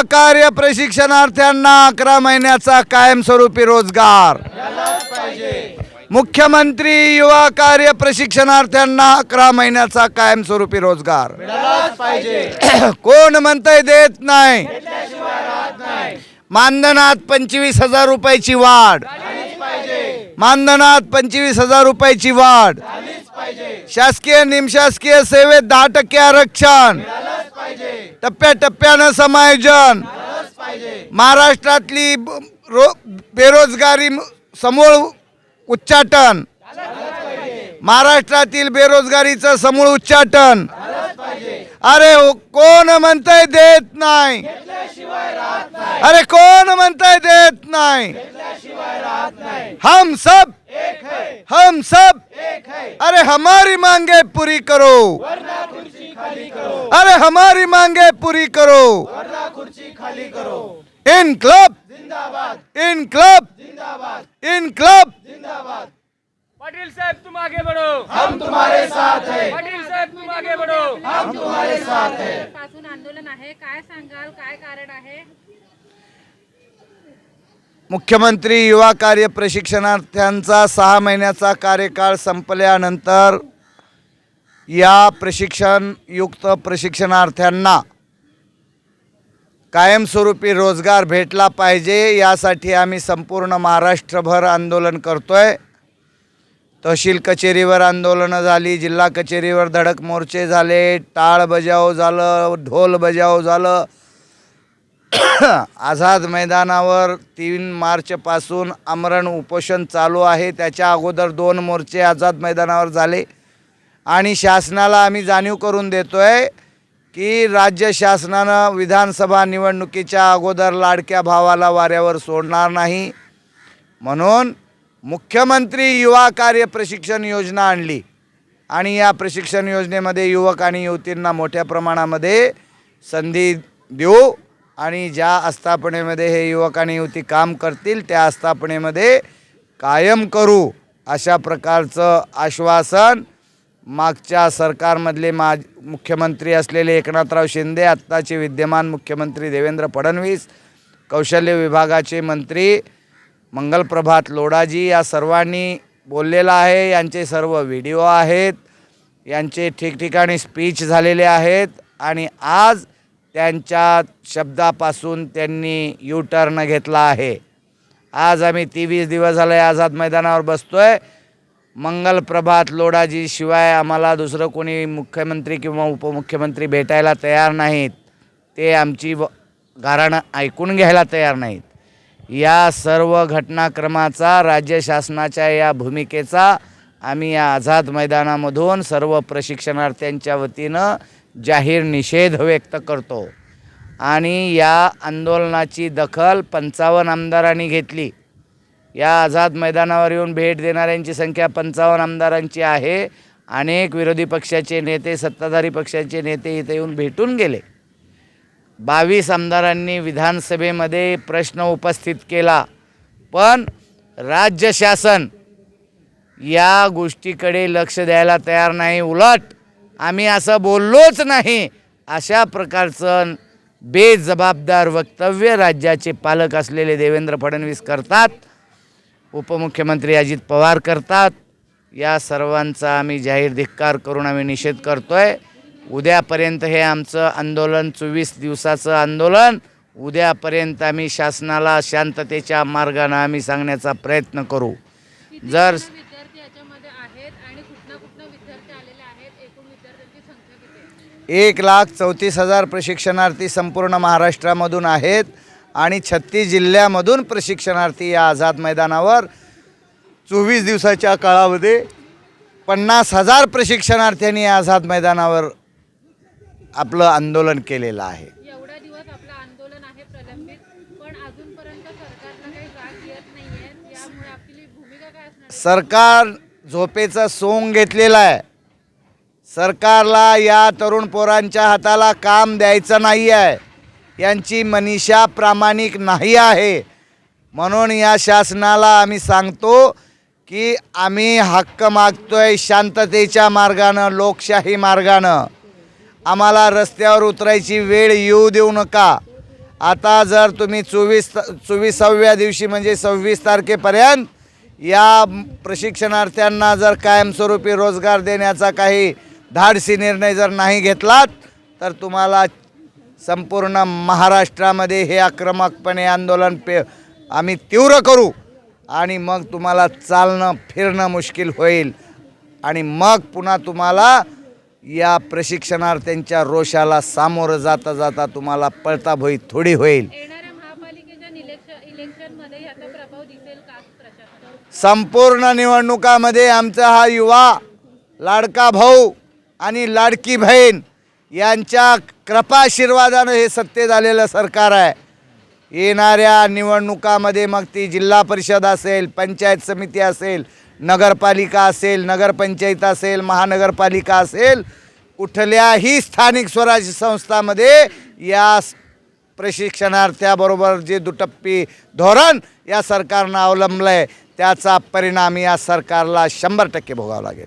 कार्य प्रशिक्षणार्थ्यांना अकरा महिन्याचा कायमस्वरूपी रोजगार. मुख्यमंत्री युवा कार्य प्रशिक्षणार्थ्यांना अकरा महिन्याचा कायमस्वरूपी रोजगार. कोण म्हणतंय देत नाही? मानधनात पंचवीस हजार रुपयाची वाढ. मानधनात पंचवीस हजार रुपयाची वाढ. शासकीय निमशासकीय सेवेत दहा टक्के आरक्षण. टप्प्याटप्प्यानं समायोजन. महाराष्ट्रातली रो बेरोजगारी समूळ उच्चाटन. महाराष्ट्रातील बेरोजगारीचं समूळ उच्चाटन. अरे हो, कोण म्हणतंय देत नाही? अरे कोण म्हणतंय देत नाही? हम सब हम सब. अरे हमारी मांगे पूरी करो. अरे हमारी मांगे पूरी करो। इन क्लब। इन क्लब। इन क्लब। पाटील साहेब तुम आगे बढ़ो। हम तुम्हारे साथ हैं। पाटील साहेब तुम आगे बढ़ो। पासून आंदोलन आहे. काय सांगाल? काय कारण आहे? मुख्यमंत्री युवा कार्य प्रशिक्षणार्थ्यांचा सहा महिन्याचा कार्यकाळ संपल्यानंतर या प्रशिक्षणयुक्त प्रशिक्षणार्थ्यांना कायमस्वरूपी रोजगार भेटला पाहिजे यासाठी आम्ही संपूर्ण महाराष्ट्रभर आंदोलन करतो आहे तहसील कचेरीवर आंदोलनं झाली जिल्हा कचेरीवर धडक मोर्चे झाले टाळ बजाव झालं ढोल बजाव झालं. आझाद मैदानावर तीन मार्चपासून आमरण उपोषण चालू आहे. त्याच्या अगोदर दोन मोर्चे आझाद मैदानावर झाले. आणि शासनाला आम्ही जाणीव करून देतो आहे की राज्य शासनानं विधानसभा निवडणुकीच्या अगोदर लाडक्या भावाला वाऱ्यावर सोडणार नाही. म्हणून मुख्यमंत्री युवा कार्य प्रशिक्षण योजना आणली. आणि या प्रशिक्षण योजनेमध्ये युवक आणि युवतींना मोठ्या प्रमाणामध्ये संधी देऊ आणि ज्या आस्थापनेमध्ये हे युवक आणि युवती काम करतील त्या आस्थापनेमध्ये कायम करू अशा प्रकारचं आश्वासन मागच्या सरकारमधले माज मुख्यमंत्री असलेले एकनाथराव शिंदे आत्ताचे विद्यमान मुख्यमंत्री देवेंद्र फडणवीस कौशल्य विभागाचे मंत्री मंगलप्रभात लोडाजी या सर्वांनी बोललेलं आहे. यांचे सर्व व्हिडिओ आहेत. यांचे ठिकठिकाणी स्पीच झालेले आहेत. आणि आज त्यांच्या शब्दापासून त्यांनी यू टर्न घेतला आहे. आज आम्ही तेवीस दिवस झाले आझाद मैदानावर बसतो आहे मंगल प्रभात लोढाजी शिवाय आम्हाला दुसरं कोणी मुख्यमंत्री किंवा उपमुख्यमंत्री भेटायला तयार नाहीत. ते आमची व- गाऱ्हाणं ऐकून घ्यायला तयार नाहीत. या सर्व घटनाक्रमाचा राज्य शासनाच्या या भूमिकेचा आम्ही या आझाद मैदानामधून सर्व प्रशिक्षणार्थ्यांच्या वतीनं जाहीर निषेध व्यक्त करतो. आणि या आंदोलनाची दखल पंचावन्न आमदारांनी घेतली. या आझाद मैदानावर येऊन भेट देणाऱ्यांची संख्या पंचावन्न आमदारांची आहे. अनेक विरोधी पक्षाचे नेते सत्ताधारी पक्षाचे नेते इथे येऊन भेटून गेले. बावीस आमदारांनी विधानसभेमध्ये प्रश्न उपस्थित केला. पण राज्य शासन या गोष्टीकडे लक्ष द्यायला तयार नाही. उलट आम्ही असं बोललोच नाही. अशा प्रकारचं बेजबाबदार वक्तव्य राज्याचे पालक असलेले देवेंद्र फडणवीस करतात. उपमुख्यमंत्री अजित पवार करतात. या सर्वांचा आम्ही जाहीर धिक्कार करून आम्ही निषेध करतोय. उद्यापर्यंत हे आमचं आंदोलन चोवीस दिवसाचं आंदोलन. उद्यापर्यंत आम्ही शासनाला शांततेच्या मार्गानं आम्ही सांगण्याचा प्रयत्न करू. जर आहे? एक लाख चौतीस हजार प्रशिक्षणार्थी संपूर्ण महाराष्ट्रामधून आहेत. आणि छत्तीस जिल्ह्यामधून प्रशिक्षणार्थी या आझाद मैदानावर चोवीस दिवसाच्या काळामध्ये पन्नास हजार प्रशिक्षणार्थ्यांनी या आझाद मैदानावर आपलं आंदोलन केलेलं आहे? सरकार झोपेचं सोंग घेतलेलं आहे. सरकारला या तरुण पोरांच्या हाताला काम द्यायचं नाही आहे यांची मनीषा प्रामाणिक नाही आहे. म्हणून या शासनाला आम्ही सांगतो की आम्ही हक्क मागतोय शांततेच्या मार्गानं लोकशाही मार्गानं. आम्हाला रस्त्यावर उतरायची वेळ येऊ देऊ नका. आता जर तुम्ही चोवीस चोवीसाव्या दिवशी म्हणजे सव्वीस तारखेपर्यंत या प्रशिक्षणार्थ्यांना जर कायमस्वरूपी रोजगार देण्याचा काही धाडसी निर्णय जर नाही घेतलात तर तुम्हाला संपूर्ण महाराष्ट्रामध्ये हे आक्रमकपणे आंदोलन पे आम्ही तीव्र करू आणि मग तुम्हाला चालणं फिरणं मुश्किल होईल. आणि मग पुन्हा तुम्हाला या प्रशिक्षणार्थ्यांच्या रोषाला सामोरं जाता जाता तुम्हाला पळता भोई थोडी होईल. संपूर्ण निवडणुकामध्ये आमचा हा युवा लाडका भाऊ आणि लाडकी बहीण यांच्या कृपाशीर्वादानं हे सत्तेत आलेलं सरकार आहे. येणाऱ्या निवडणुकामध्ये मग ती जिल्हा परिषद असेल पंचायत समिती असेल नगरपालिका असेल नगरपंचायत असेल महानगरपालिका असेल कुठल्याही स्थानिक स्वराज्य संस्थामध्ये या प्रशिक्षणार्थ्याबरोबर जे दुटप्पी धोरण या सरकारनं अवलंबलं आहे त्याचा परिणाम या सरकारला शंभर टक्के भोगावा लागेल.